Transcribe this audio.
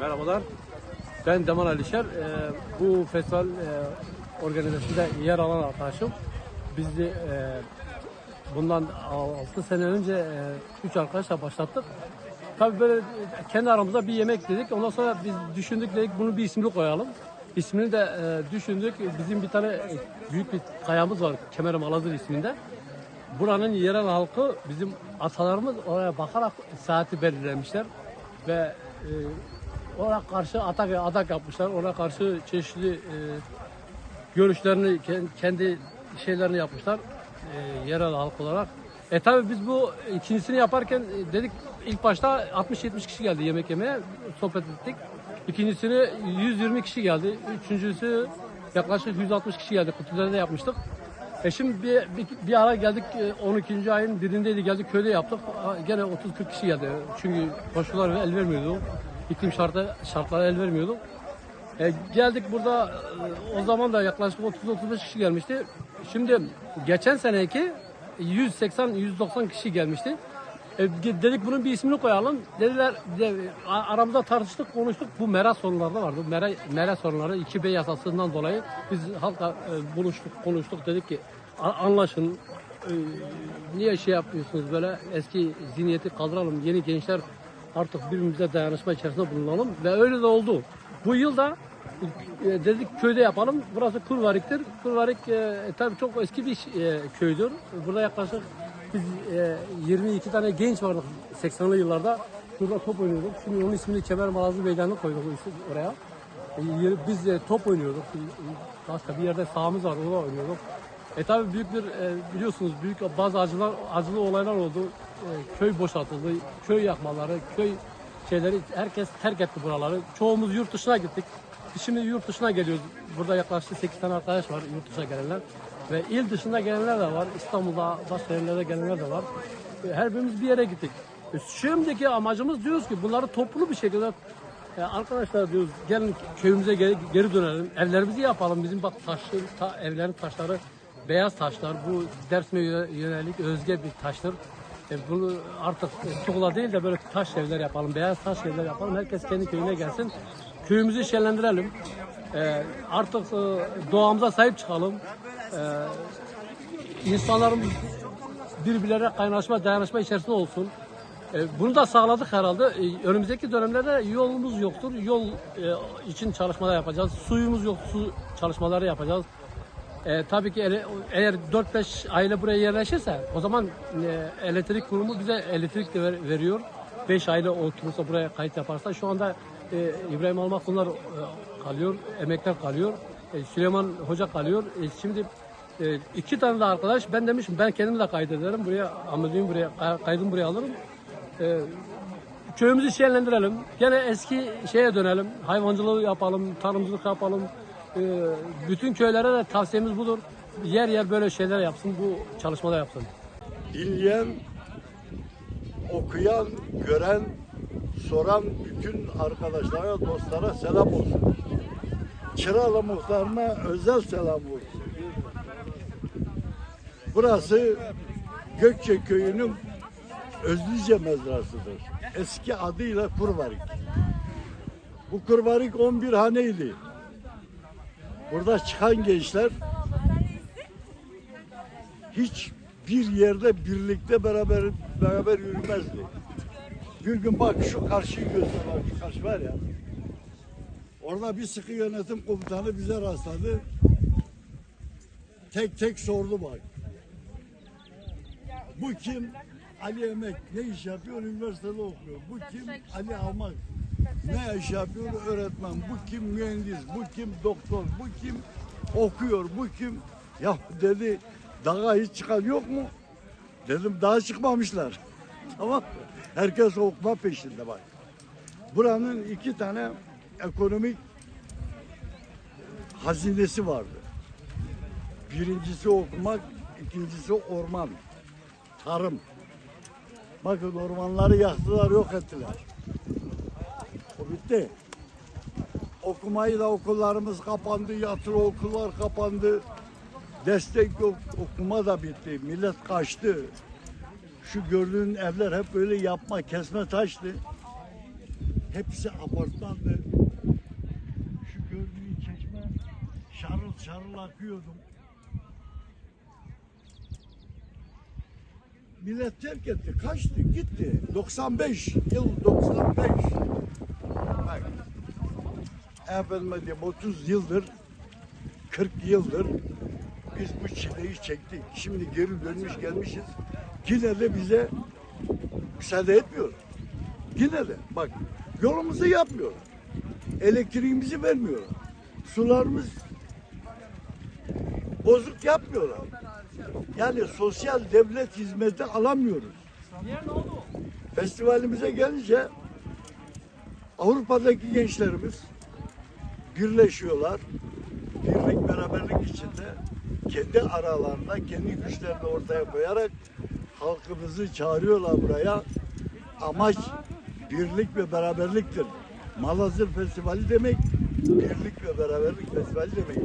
Merhabalar. Ben Deman Alişer. Ee, bu festival e, organizasyonunda yer alan arkadaşım. Biz de e, bundan 6 sene önce 3 arkadaşla başlattık. Tabii böyle e, kendi aramızda bir yemek dedik. Ondan sonra biz düşündük dedik bunu bir ismini koyalım. İsmini de e, düşündük. Bizim bir tane e, büyük bir kayamız var Kemer Malazır isminde. Buranın yerel halkı bizim atalarımız oraya bakarak saati belirlemişler ve e, ona karşı atak atak yapmışlar. Ona karşı çeşitli e, görüşlerini ke- kendi şeylerini yapmışlar e, yerel halk olarak. E tabi biz bu ikincisini yaparken e, dedik ilk başta 60-70 kişi geldi yemek yemeye sohbet ettik. İkincisini 120 kişi geldi. Üçüncüsü yaklaşık 160 kişi geldi. Kutularda yapmıştık. E şimdi bir, bir, bir ara geldik e, 12. ayın birindeydi geldik köyde yaptık. Gene 30-40 kişi geldi. Çünkü koşullar el vermiyordu. İklim şartı, şartları el vermiyordu. E, geldik burada e, o zaman da yaklaşık 30-35 kişi gelmişti. Şimdi geçen seneki 180-190 kişi gelmişti. E, dedik bunun bir ismini koyalım. Dediler de, aramızda tartıştık, konuştuk. Bu mera sorunları vardı. Mera, mera sorunları 2B yasasından dolayı biz halkla e, buluştuk, konuştuk. Dedik ki "A- anlaşın. e, niye şey yapıyorsunuz böyle eski zihniyeti kaldıralım. Yeni gençler artık birbirimize dayanışma içerisinde bulunalım ve öyle de oldu. Bu yıl da e, dedik köyde yapalım. Burası Kurvarik'tir. Kurvarik e, tabii çok eski bir e, köydür. Burada yaklaşık biz e, 22 tane genç vardık 80'li yıllarda. Burada top oynuyorduk. Şimdi onun ismini Kemer Malazı Meydanı koyduk oraya. E, biz de top oynuyorduk. E, Başka bir yerde sahamız var orada oynuyorduk. E tabi büyük bir e, biliyorsunuz büyük bazı acılar acılı olaylar oldu. E, köy boşaltıldı, köy yakmaları, köy şeyleri herkes terk etti buraları. Çoğumuz yurt dışına gittik. Şimdi yurt dışına geliyoruz. Burada yaklaşık 8 tane arkadaş var yurt dışına gelenler. Ve il dışında gelenler de var. İstanbul'da başka yerlere gelenler de var. E, Her birimiz bir yere gittik. E, Şimdiki amacımız diyoruz ki bunları toplu bir şekilde e, arkadaşlar diyoruz gelin köyümüze geri, geri dönelim. Evlerimizi yapalım. Bizim bak taşlı ta, evlerin taşları beyaz taşlar. Bu Dersme yö- yönelik özge bir taştır. E, artık tuğla değil de böyle taş evler yapalım. Beyaz taş evler yapalım. Herkes kendi köyüne gelsin. Köyümüzü şenlendirelim. E, artık e, doğamıza sahip çıkalım. E, insanlarımız birbirlerine kaynaşma, dayanışma içerisinde olsun. E, bunu da sağladık herhalde. E, önümüzdeki dönemlerde yolumuz yoktur. Yol e, için çalışmalar yapacağız. Suyumuz yok, su çalışmaları yapacağız. E, tabii ki eğer 4-5 aile buraya yerleşirse o zaman e, elektrik kurumu bize elektrik de ver- veriyor. 5 aile oturursa buraya kayıt yaparsa şu anda e, İbrahim Almakunlar e, kalıyor, emekler kalıyor. E, Süleyman Hoca kalıyor. E, şimdi e, iki tane de arkadaş ben demişim ben kendimi de kaydederim buraya ameliyim buraya kay- kaydım buraya alırım. E, köyümüzü şenlendirelim. Gene eski şeye dönelim. Hayvancılığı yapalım, tarımcılık yapalım. E, bütün köylere de tavsiyemiz budur. Yer yer böyle şeyler yapsın, bu çalışmalar yapsın. dinleyen, okuyan, gören, soran bütün arkadaşlara, dostlara selam olsun. Çıralı muhtarına özel selam olsun. Burası Gökçe köyünün Özlüce mezrasıdır. Eski adıyla Kurvarik. Bu Kurvarik 11 haneydi. Burada çıkan gençler hiç bir yerde birlikte beraber beraber yürümezdi. Bir gün bak şu karşıyı gözle bak şu karşı var ya. Orada bir sıkı yönetim komutanı bize rastladı. Tek tek sordu bak. Bu kim? Ali Emek ne iş yapıyor? Üniversitede okuyor. Bu kim? Ali Almak. Ne iş yapıyor? Öğretmen. Bu kim? Mühendis. Bu kim? Doktor. Bu kim? Okuyor. Bu kim? Ya dedi dağa hiç çıkan yok mu? Dedim daha çıkmamışlar. tamam? Herkes okuma peşinde bak. Buranın iki tane ekonomik hazinesi vardı. Birincisi okumak, ikincisi orman, tarım. Bakın ormanları yaktılar, yok ettiler. O bitti. Okumayı da okullarımız kapandı, yatılı okullar kapandı. Destek yok, okuma da bitti. Millet kaçtı. Şu gördüğün evler hep böyle yapma, kesme taştı. Hepsi apartmandı. Şu gördüğün çeşme şarıl şarıl akıyordum. Millet terk etti, kaçtı, gitti. 95, yıl 95. Efendime diyeyim 30 yıldır, 40 yıldır biz bu çileyi çektik. Şimdi geri dönmüş gelmişiz. Yine de bize müsaade etmiyor. Yine de bak yolumuzu yapmıyor. Elektriğimizi vermiyor. Sularımız bozuk yapmıyorlar. Yani sosyal devlet hizmeti alamıyoruz. Festivalimize gelince Avrupa'daki gençlerimiz birleşiyorlar. Birlik beraberlik içinde kendi aralarında kendi güçlerini ortaya koyarak halkımızı çağırıyorlar buraya. Amaç birlik ve beraberliktir. Malazır Festivali demek birlik ve beraberlik festivali demek.